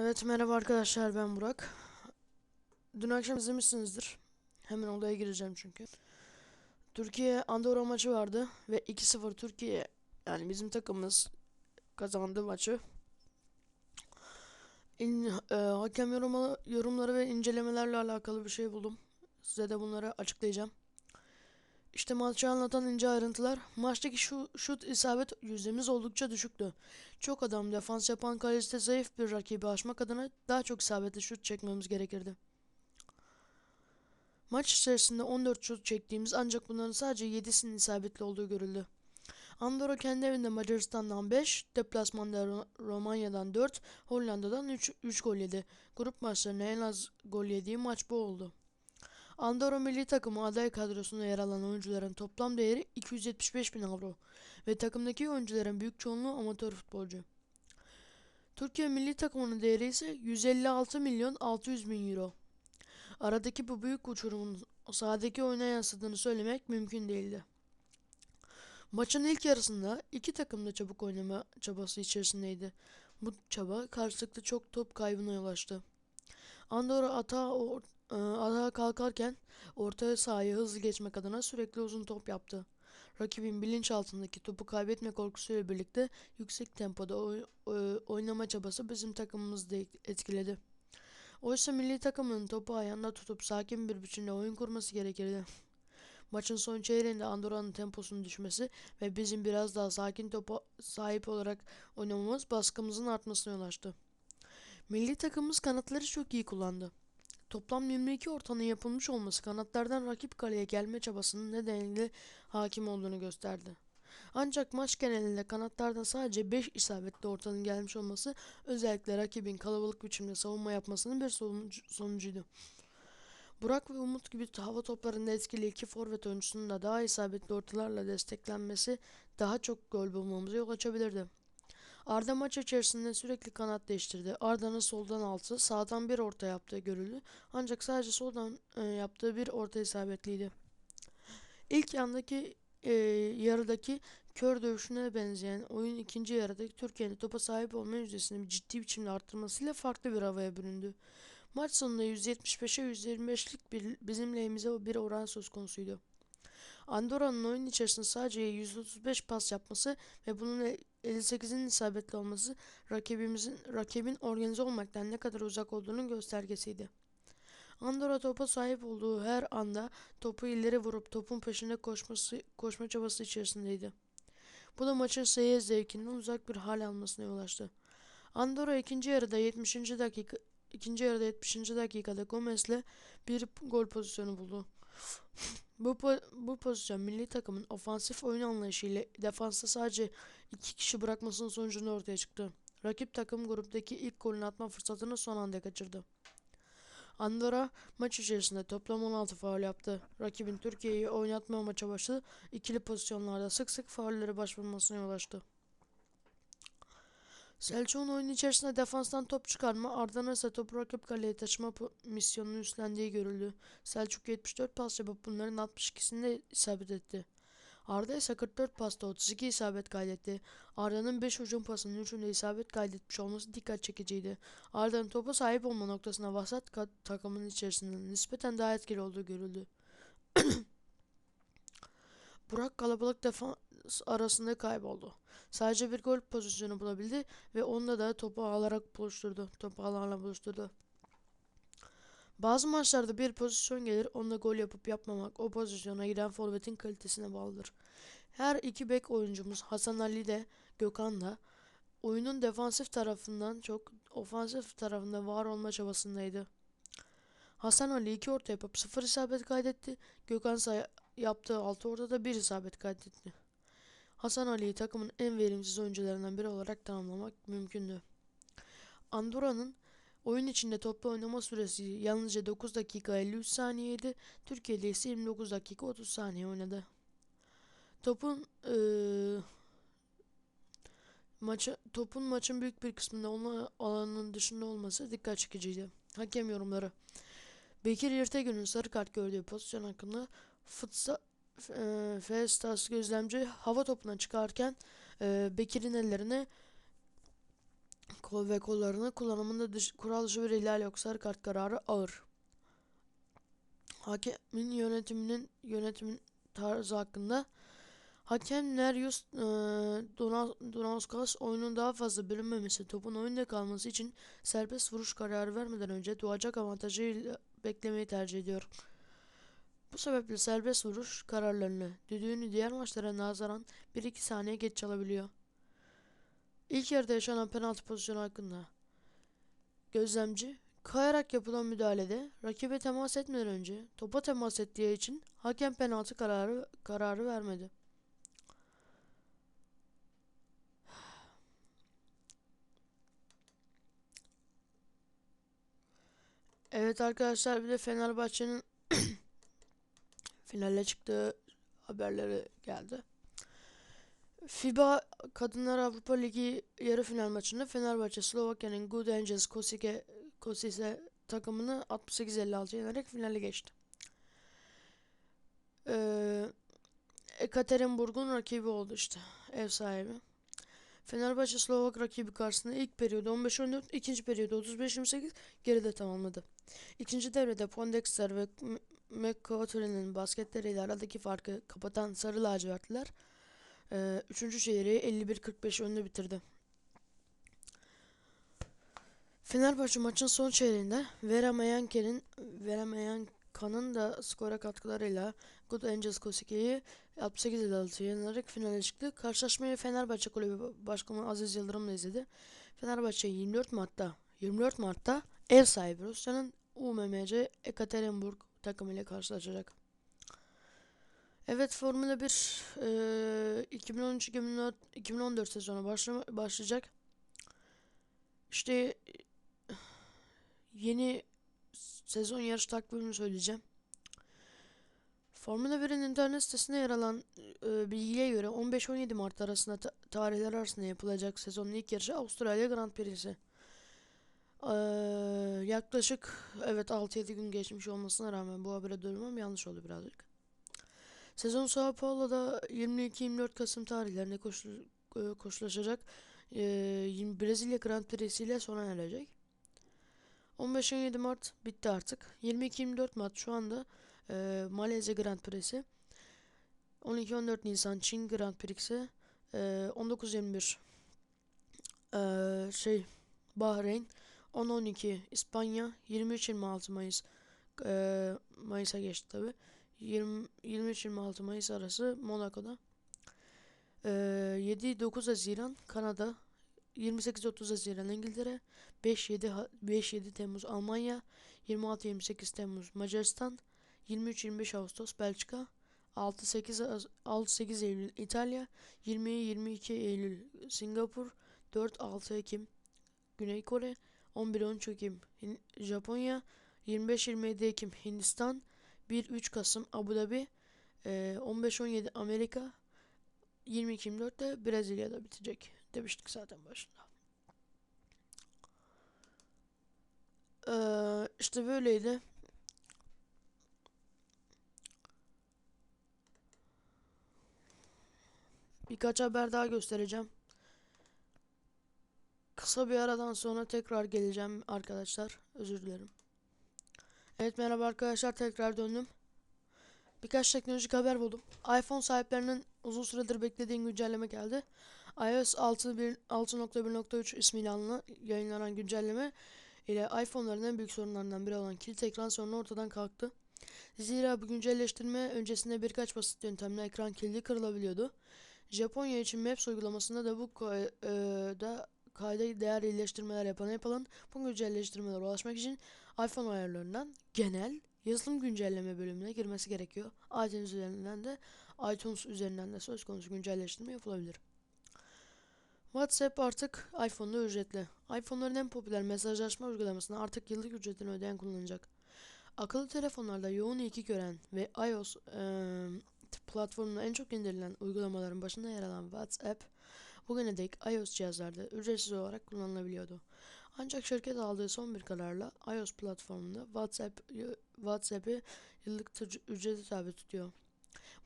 Evet merhaba arkadaşlar ben Burak. Dün akşam izlemişsinizdir. Hemen olaya gireceğim çünkü. Türkiye Andorra maçı vardı ve 2-0 Türkiye yani bizim takımımız kazandı maçı. İn, e, hakem yorumları ve incelemelerle alakalı bir şey buldum. Size de bunları açıklayacağım. İşte maçı anlatan ince ayrıntılar. Maçtaki şu şut isabet yüzdemiz oldukça düşüktü. Çok adam defans yapan kalite zayıf bir rakibi aşmak adına daha çok isabetli şut çekmemiz gerekirdi. Maç içerisinde 14 şut çektiğimiz ancak bunların sadece 7'sinin isabetli olduğu görüldü. Andorra kendi evinde Macaristan'dan 5, deplasmanda Ro- Romanya'dan 4, Hollanda'dan 3, 3 gol yedi. Grup maçlarında en az gol yediği maç bu oldu. Andorra milli takımı aday kadrosunda yer alan oyuncuların toplam değeri 275 bin avro ve takımdaki oyuncuların büyük çoğunluğu amatör futbolcu. Türkiye milli takımının değeri ise 156 milyon 600 bin euro. Aradaki bu büyük uçurumun sahadaki oyuna yansıdığını söylemek mümkün değildi. Maçın ilk yarısında iki takım da çabuk oynama çabası içerisindeydi. Bu çaba karşılıklı çok top kaybına yol açtı. Andorra atağa, or- e, atağa kalkarken orta sahaya hızlı geçmek adına sürekli uzun top yaptı. Rakibin bilinçaltındaki topu kaybetme korkusuyla birlikte yüksek tempoda oy- oy- oynama çabası bizim takımımızı da etkiledi. Oysa milli takımın topu ayağında tutup sakin bir biçimde oyun kurması gerekirdi. Maçın son çeyreğinde Andorra'nın temposunun düşmesi ve bizim biraz daha sakin topa sahip olarak oynamamız baskımızın artmasına yol açtı. Milli takımımız kanatları çok iyi kullandı. Toplam 22 ortanın yapılmış olması kanatlardan rakip kaleye gelme çabasının nedeniyle hakim olduğunu gösterdi. Ancak maç genelinde kanatlardan sadece 5 isabetli ortanın gelmiş olması özellikle rakibin kalabalık biçimde savunma yapmasının bir sonucu, sonucuydu. Burak ve Umut gibi hava toplarında etkili iki forvet oyuncusunun da daha isabetli ortalarla desteklenmesi daha çok gol bulmamıza yol açabilirdi. Arda maç içerisinde sürekli kanat değiştirdi. Arda'nın soldan altı, sağdan bir orta yaptığı görüldü. Ancak sadece soldan e, yaptığı bir orta isabetliydi. İlk yandaki e, yarıdaki kör dövüşüne benzeyen oyun ikinci yarıdaki Türkiye'nin topa sahip olma yüzdesini ciddi biçimde arttırmasıyla farklı bir havaya büründü. Maç sonunda 175'e 125'lik bir, bizim lehimize bir oran söz konusuydu. Andorra'nın oyun içerisinde sadece 135 pas yapması ve bunun 58'in isabetli olması rakibimizin rakibin organize olmaktan ne kadar uzak olduğunun göstergesiydi. Andorra topa sahip olduğu her anda topu ileri vurup topun peşinde koşması koşma çabası içerisindeydi. Bu da maçın seyir zevkinden uzak bir hal almasına yol açtı. Andorra ikinci yarıda 70. dakika ikinci yarıda 70. dakikada Gomez'le bir gol pozisyonu buldu. Bu, po- bu pozisyon milli takımın ofansif oyun anlayışı ile defansta sadece iki kişi bırakmasının sonucunda ortaya çıktı. Rakip takım gruptaki ilk golünü atma fırsatını son anda kaçırdı. Andorra maç içerisinde toplam 16 faul yaptı. Rakibin Türkiye'yi oynatma maça başladı. İkili pozisyonlarda sık sık faullere başvurmasına yol açtı. Selçuk'un oyun içerisinde defanstan top çıkarma, ardından ise topu rakip kaleye taşıma misyonunu üstlendiği görüldü. Selçuk 74 pas yapıp bunların 62'sinde isabet etti. Arda ise 44 pasta 32 isabet kaydetti. Arda'nın 5 hücum pasının 3'ünde isabet kaydetmiş olması dikkat çekiciydi. Arda'nın topa sahip olma noktasına vasat takımın içerisinde nispeten daha etkili olduğu görüldü. Burak kalabalık defans arasında kayboldu. Sadece bir gol pozisyonu bulabildi ve onunla da topu alarak buluşturdu. Topu ağlarla buluşturdu. Bazı maçlarda bir pozisyon gelir, onunla gol yapıp yapmamak o pozisyona giren forvetin kalitesine bağlıdır. Her iki bek oyuncumuz Hasan Ali de Gökhan da oyunun defansif tarafından çok ofansif tarafında var olma çabasındaydı. Hasan Ali iki orta yapıp sıfır isabet kaydetti. Gökhan ise yaptığı altı ortada bir isabet kaydetti. Hasan Ali'yi takımın en verimsiz oyuncularından biri olarak tanımlamak mümkündü. Andorra'nın oyun içinde toplu oynama süresi yalnızca 9 dakika 53 saniyeydi. Türkiye'de ise 29 dakika 30 saniye oynadı. Topun eee maça, topun maçın büyük bir kısmında onun alanının dışında olması dikkat çekiciydi. Hakem yorumları. Bekir Yırtegün'ün sarı kart gördüğü pozisyon hakkında Futsa, Festas gözlemci hava topuna çıkarken e, Bekir'in ellerine kol ve kollarını kullanımında dış, kural dışı bir ihlal yoksa kart kararı ağır. Hakemin yönetiminin yönetimin tarzı hakkında Hakem Neryus e, Dona- Donauskas oyunun daha fazla bölünmemesi, topun oyunda kalması için serbest vuruş kararı vermeden önce doğacak avantajıyla beklemeyi tercih ediyor. Bu sebeple serbest vuruş kararlarını düdüğünü diğer maçlara nazaran 1-2 saniye geç çalabiliyor. İlk yarıda yaşanan penaltı pozisyonu hakkında gözlemci kayarak yapılan müdahalede rakibe temas etmeden önce topa temas ettiği için hakem penaltı kararı kararı vermedi. Evet arkadaşlar bir de Fenerbahçe'nin finale çıktığı haberleri geldi. FIBA Kadınlar Avrupa Ligi yarı final maçında Fenerbahçe Slovakya'nın Good Angels Kosike Kosice takımını 68-56 yenerek finale geçti. Ee, Ekaterinburg'un rakibi oldu işte. Ev sahibi. Fenerbahçe Slovak rakibi karşısında ilk periyodu 15-14, ikinci periyodu 35-28 geride tamamladı. İkinci devrede Pondexter ve M- McCauterin'in basketleriyle aradaki farkı kapatan Sarı Lacivertliler e, üçüncü çeyreği 51-45 önde bitirdi. Fenerbahçe maçın son çeyreğinde Veramayanker'in Veramayankan'ın da skora katkılarıyla Good Angels Kosike'yi 68-56 yenerek finale çıktı. Karşılaşmayı Fenerbahçe Kulübü Başkanı Aziz Yıldırım da izledi. Fenerbahçe 24 Mart'ta 24 Mart'ta ev sahibi Rusya'nın UMMC Ekaterinburg takımıyla karşılaşacak. Evet Formula 1 eee 2013-2014 sezonu başlama, başlayacak. İşte yeni sezon yarış takvimini söyleyeceğim. Formula 1'in internet sitesinde yer alan e, bilgiye göre 15-17 Mart arasında ta- tarihler arasında yapılacak sezonun ilk yarışı Avustralya Grand Prix'si. Eee, yaklaşık evet 6-7 gün geçmiş olmasına rağmen bu habere dönmem yanlış oldu birazcık. Sezon Sao Paulo'da 22-24 Kasım tarihlerinde koşu, e, koşulaşacak. Yirmi- Brezilya Grand Prix'si ile sona erecek. 15-17 Mart bitti artık. 22-24 Mart şu anda eee, Malezya Grand Prix'si. 12-14 Nisan Çin Grand Prix'si. Eee, 19-21 eee, şey Bahreyn. 10-12 İspanya. 23-26 Mayıs eee, Mayıs'a geçti tabi. 20 23-26 Mayıs arası Monaco'da. Eee 7-9 Haziran Kanada. 28-30 Haziran İngiltere. 5-7 Ha- 5-7 Temmuz Almanya. 26-28 Temmuz Macaristan. 23-25 Ağustos Belçika. 6-8 Az- 6-8 Eylül İtalya. 20-22 Eylül Singapur. 4-6 Ekim Güney Kore. 11-13 Ekim Japonya. 25-27 Ekim Hindistan. 1-3 Kasım Abu Dhabi. Eee, 15-17 Amerika. 22-24 de Brezilya'da bitecek. Demiştik zaten başında. Eee işte böyleydi. Birkaç haber daha göstereceğim. Kısa bir aradan sonra tekrar geleceğim arkadaşlar. Özür dilerim. Evet merhaba arkadaşlar tekrar döndüm. Birkaç teknolojik haber buldum. iPhone sahiplerinin uzun süredir beklediği güncelleme geldi. iOS 6.1 6.1.3 ismiyle yayınlanan güncelleme ile iPhone'ların en büyük sorunlarından biri olan kilit ekran sorunu ortadan kalktı. Zira bu güncelleştirme öncesinde birkaç basit yöntemle ekran kilidi kırılabiliyordu. Japonya için Maps uygulamasında da bu kay- e, da kayda değer iyileştirmeler yapan Apple'ın bu güncelleştirmelere ulaşmak için iPhone ayarlarından genel yazılım güncelleme bölümüne girmesi gerekiyor. iTunes üzerinden de iTunes üzerinden de söz konusu güncelleştirme yapılabilir. WhatsApp artık iPhone'da ücretli. iPhone'ların en popüler mesajlaşma uygulamasını artık yıllık ücretini ödeyen kullanacak. Akıllı telefonlarda yoğun ilgi gören ve iOS eee platformunda en çok indirilen uygulamaların başında yer alan WhatsApp, bugüne dek iOS cihazlarda ücretsiz olarak kullanılabiliyordu. Ancak şirket aldığı son bir kararla iOS platformunda WhatsApp WhatsApp'ı yıllık ücrete tabi tutuyor.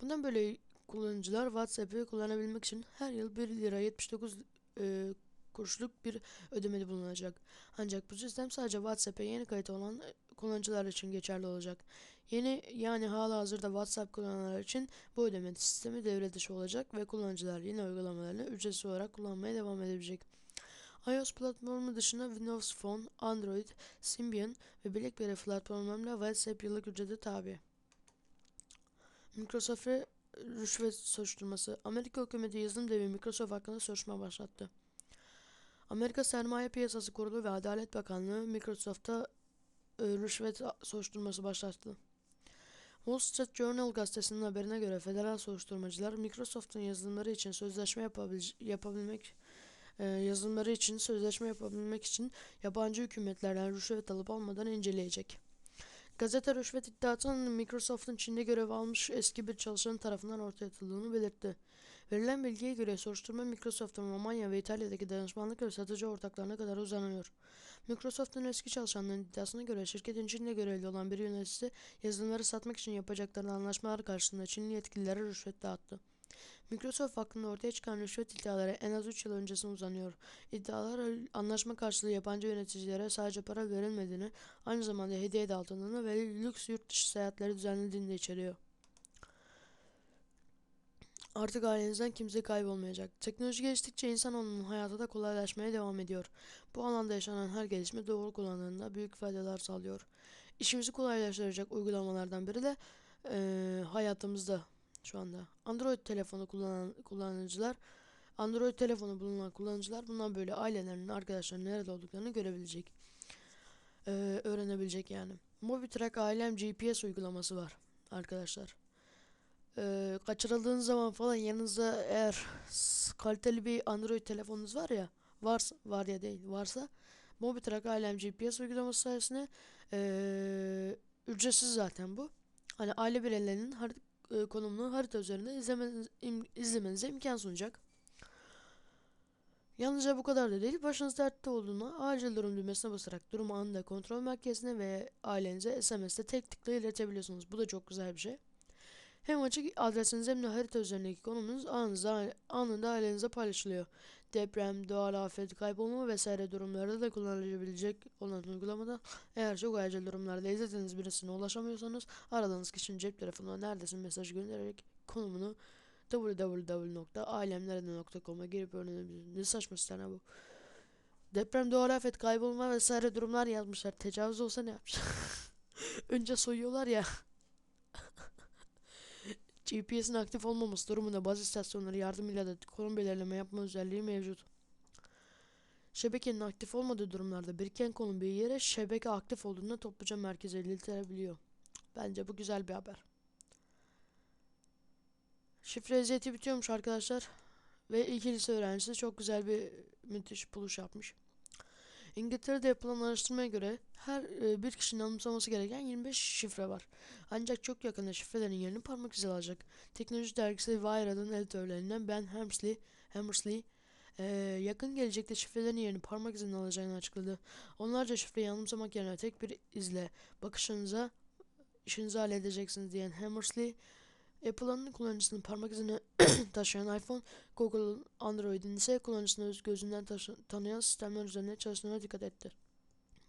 Bundan böyle kullanıcılar WhatsApp'ı kullanabilmek için her yıl 1 lira 79 e, kuruşluk bir ödemeli bulunacak. Ancak bu sistem sadece WhatsApp'a yeni kayıt olan kullanıcılar için geçerli olacak. Yeni yani hala hazırda WhatsApp kullananlar için bu ödeme sistemi devre dışı olacak ve kullanıcılar yeni uygulamalarını ücretsiz olarak kullanmaya devam edebilecek. iOS platformu dışında Windows Phone, Android, Symbian ve BlackBerry platformlarında WhatsApp yıllık ücrete tabi. Microsoft ve rüşvet soruşturması. Amerika hükümeti yazılım devi Microsoft hakkında soruşturma başlattı. Amerika Sermaye Piyasası Kurulu ve Adalet Bakanlığı Microsoft'a e, rüşvet soruşturması başlattı. Wall Street Journal gazetesinin haberine göre federal soruşturmacılar Microsoft'un yazılımları için sözleşme yapabil yapabilmek e, yazılımları için sözleşme yapabilmek için yabancı hükümetlerden rüşvet alıp almadan inceleyecek. Gazete rüşvet iddiasının Microsoft'un Çin'de görev almış eski bir çalışan tarafından ortaya atıldığını belirtti. Verilen bilgiye göre soruşturma Microsoft'un Romanya ve İtalya'daki danışmanlık ve satıcı ortaklarına kadar uzanıyor. Microsoft'un eski çalışanların iddiasına göre şirketin Çin'de görevli olan bir yöneticisi yazılımları satmak için yapacakları anlaşmalar karşısında Çinli yetkililere rüşvet dağıttı. Microsoft hakkında ortaya çıkan rüşvet iddiaları en az 3 yıl öncesine uzanıyor. İddialar anlaşma karşılığı yabancı yöneticilere sadece para verilmediğini, aynı zamanda hediye dağıtıldığını ve lüks yurt dışı seyahatleri düzenlediğini de içeriyor. Artık ailenizden kimse kaybolmayacak. Teknoloji geliştikçe insanoğlunun hayatı da kolaylaşmaya devam ediyor. Bu alanda yaşanan her gelişme doğru kullanıldığında büyük faydalar sağlıyor. İşimizi kolaylaştıracak uygulamalardan biri de e, hayatımızda şu anda. Android telefonu kullanan kullanıcılar Android telefonu bulunan kullanıcılar bundan böyle ailelerinin, arkadaşlarının nerede olduklarını görebilecek. Ee, öğrenebilecek yani. Mobitrack Ailem GPS uygulaması var arkadaşlar. Ee, kaçırıldığınız zaman falan yanınızda eğer kaliteli bir Android telefonunuz var ya varsa var ya değil varsa Mobitrack Ailem GPS uygulaması sayesinde ee, ücretsiz zaten bu. Hani aile bireylerinin e, konumunu harita üzerinde izlemeniz, im, izlemenize imkan sunacak. Yalnızca bu kadar da değil, başınız dertte olduğunda acil durum düğmesine basarak durumu anında kontrol merkezine ve ailenize SMS'te tek tıkla iletebiliyorsunuz. Bu da çok güzel bir şey. Hem açık adresiniz hem de harita üzerindeki konumunuz anında, anında ailenize paylaşılıyor. Deprem, doğal afet, kaybolma vesaire durumlarda da kullanılabilecek olan uygulamada eğer çok acil durumlarda izlediğiniz birisine ulaşamıyorsanız aradığınız kişinin cep telefonuna neredesin mesaj göndererek konumunu www.ailemnerede.com'a girip öğrenebilirsiniz. Ne saçma sitene bu. Deprem, doğal afet, kaybolma vesaire durumlar yazmışlar. Tecavüz olsa ne yapacak? Önce soyuyorlar ya. GPS'in aktif olmaması durumunda bazı istasyonları yardımıyla da konum belirleme yapma özelliği mevcut. Şebekenin aktif olmadığı durumlarda biriken konum bir yere şebeke aktif olduğunda topluca merkeze iletebiliyor. Bence bu güzel bir haber. Şifre eziyeti bitiyormuş arkadaşlar. Ve ilk öğrencisi çok güzel bir müthiş buluş yapmış. İngiltere'de yapılan araştırmaya göre her e, bir kişinin anımsaması gereken 25 şifre var. Ancak çok yakında şifrelerin yerini parmak izi alacak. Teknoloji dergisi Wired'ın editörlerinden Ben Hammersley, Hammersley e, yakın gelecekte şifrelerin yerini parmak izini alacağını açıkladı. Onlarca şifreyi anımsamak yerine tek bir izle bakışınıza işinizi halledeceksiniz diyen Hammersley, Apple'ın kullanıcısının parmak izini taşıyan iPhone, Google Android'in ise kullanıcısını öz gözünden tanıyan sistemler üzerine çalıştığına dikkat etti.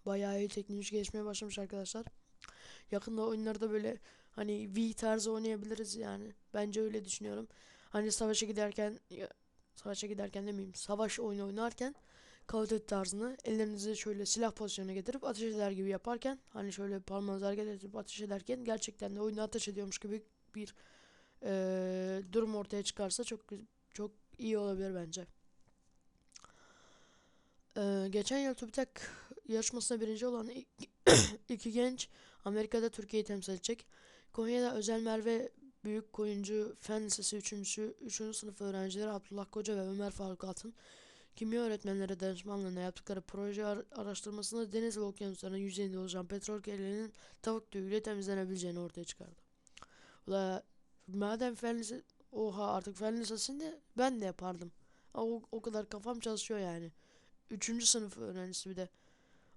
Bayağı iyi teknoloji gelişmeye başlamış arkadaşlar. Yakında oyunlarda böyle hani V tarzı oynayabiliriz yani. Bence öyle düşünüyorum. Hani savaşa giderken savaşa giderken demeyeyim. Savaş oyunu oynarken Call of tarzını ellerinizi şöyle silah pozisyonuna getirip ateş eder gibi yaparken hani şöyle parmağınızı hareket ateş ederken gerçekten de oyunu ateş ediyormuş gibi bir e, durum ortaya çıkarsa çok çok iyi olabilir bence. E, geçen yıl TÜBİTAK yarışmasına birinci olan iki, iki genç Amerika'da Türkiye'yi temsil edecek. Konya'da Özel Merve Büyük Koyuncu Fen Lisesi 3. 3. sınıf öğrencileri Abdullah Koca ve Ömer Faruk Altın kimya öğretmenleri danışmanlığına yaptıkları proje araştırmasında deniz ve okyanusların yüzeyinde oluşan petrol kirliliğinin tavuk tüyüyle temizlenebileceğini ortaya çıkardı. Ula Madem fen. Oha artık fen lisesinde ben de yapardım. O, o kadar kafam çalışıyor yani. Üçüncü sınıf öğrencisi bir de.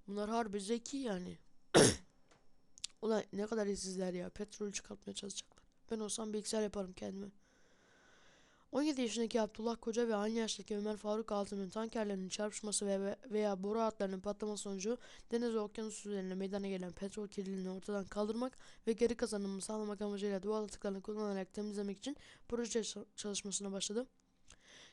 Bunlar harbi zeki yani. Ulan ne kadar işsizler ya. Petrol çıkartmaya çalışacaklar. Ben olsam bilgisayar yaparım kendime. 17 yaşındaki Abdullah Koca ve aynı yaştaki Ömer Faruk Altın'ın tankerlerinin çarpışması ve veya boru hatlarının patlaması sonucu deniz ve okyanus üzerinde meydana gelen petrol kirliliğini ortadan kaldırmak ve geri kazanımını sağlamak amacıyla doğal atıklarını kullanarak temizlemek için proje çalışmasına başladı.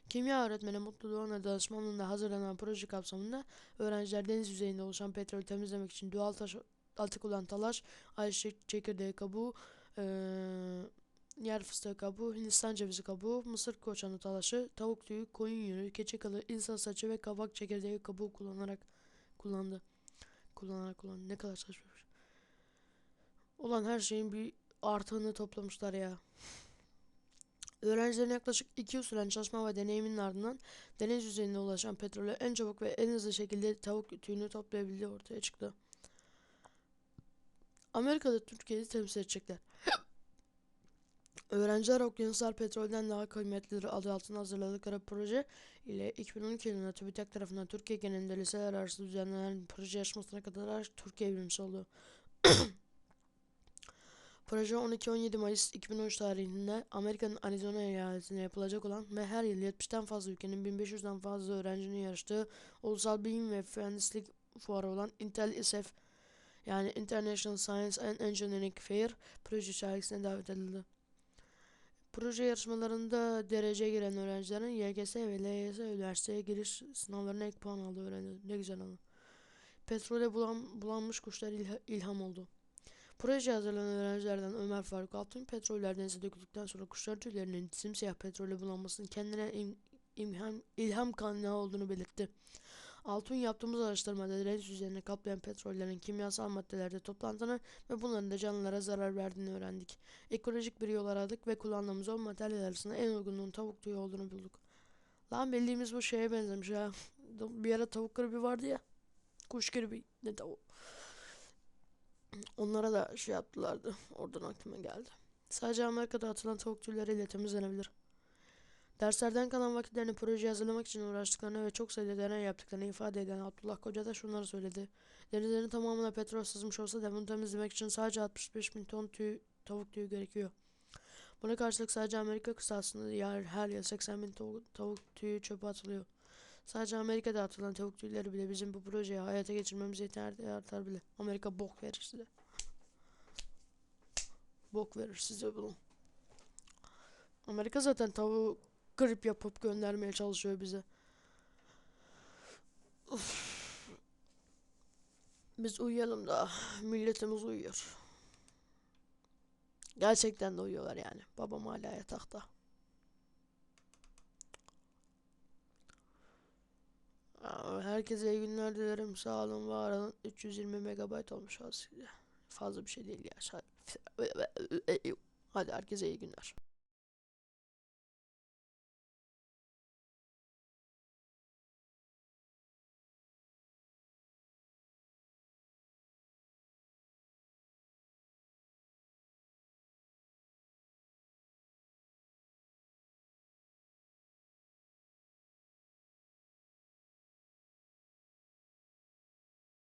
Kimya öğretmeni Mutlu Doğan'la danışmanlığında hazırlanan proje kapsamında öğrenciler deniz yüzeyinde oluşan petrolü temizlemek için doğal taş atık olan talaş, ayçiçek çekirdeği kabuğu, ee, yer fıstığı kabuğu, Hindistan cevizi kabuğu, mısır koçanı talaşı, tavuk tüyü, koyun yünü, keçi kılı, insan saçı ve kabak çekirdeği kabuğu kullanarak kullandı. Kullanarak kullandı. Ne kadar saçma. şey. Ulan her şeyin bir artığını toplamışlar ya. Öğrencilerin yaklaşık 2 yıl süren çalışma ve deneyiminin ardından deniz yüzeyine ulaşan petrolü en çabuk ve en hızlı şekilde tavuk tüyünü toplayabildiği ortaya çıktı. Amerika'da Türkiye'yi temsil edecekler. Öğrenciler okyanuslar petrolden daha kıymetlidir adı altında hazırladıkları proje ile 2012 yılında TÜBİTAK tarafından Türkiye genelinde liseler arası düzenlenen proje yarışmasına kadar Türkiye birincisi oldu. Proje 12-17 Mayıs 2013 tarihinde Amerika'nın Arizona eyaletinde yapılacak olan ve her yıl 70'ten fazla ülkenin 1500'den fazla öğrencinin yarıştığı ulusal bilim ve mühendislik fuarı olan Intel ISEF yani International Science and Engineering Fair proje sergisine davet edildi. Proje yarışmalarında dereceye giren öğrencilerin YGS ve LYS üniversiteye giriş sınavlarına ek puan aldığı öğrenildi. Ne güzel ama. Petrole bulan, bulanmış kuşlar ilha, ilham oldu. Proje hazırlanan öğrencilerden Ömer Faruk Altun, petroller denize döküldükten sonra kuşlar tüylerinin simsiyah petrole bulanmasının kendine im, imham, ilham kaynağı olduğunu belirtti. Altun yaptığımız araştırmada deniz yüzeyini kaplayan petrollerin kimyasal maddelerde toplandığını ve bunların da canlılara zarar verdiğini öğrendik. Ekolojik bir yol aradık ve kullandığımız o materyalar arasında en uygunluğun tavuk tüyü olduğunu bulduk. Lan bildiğimiz bu şeye benzemiş ha. Bir ara tavuk gribi vardı ya. Kuş gribi. Ne tavuk. Onlara da şey yaptılardı. Oradan aklıma geldi. Sadece Amerika'da atılan tavuk tüyleriyle temizlenebilir. Derslerden kalan vakitlerini projeye hazırlamak için uğraştıklarını ve çok sayıda deney yaptıklarını ifade eden Abdullah Koca da şunları söyledi. Denizlerin tamamına petrol sızmış olsa da bunu temizlemek için sadece 65 bin ton tüy, tavuk tüyü gerekiyor. Buna karşılık sadece Amerika kıtasında yer, her yıl 80 bin tavuk, tavuk tüyü çöpe atılıyor. Sadece Amerika'da atılan tavuk tüyleri bile bizim bu projeyi hayata geçirmemize yeter artar bile. Amerika bok verir size. Bok verir size bunu. Amerika zaten tavuğu grip yapıp göndermeye çalışıyor bize. Uf. Biz uyuyalım da milletimiz uyuyor. Gerçekten de uyuyorlar yani. Babam hala yatakta. Herkese iyi günler dilerim. Sağ olun, var olun. 320 megabayt olmuş az. Fazla bir şey değil ya. Hadi herkese iyi günler.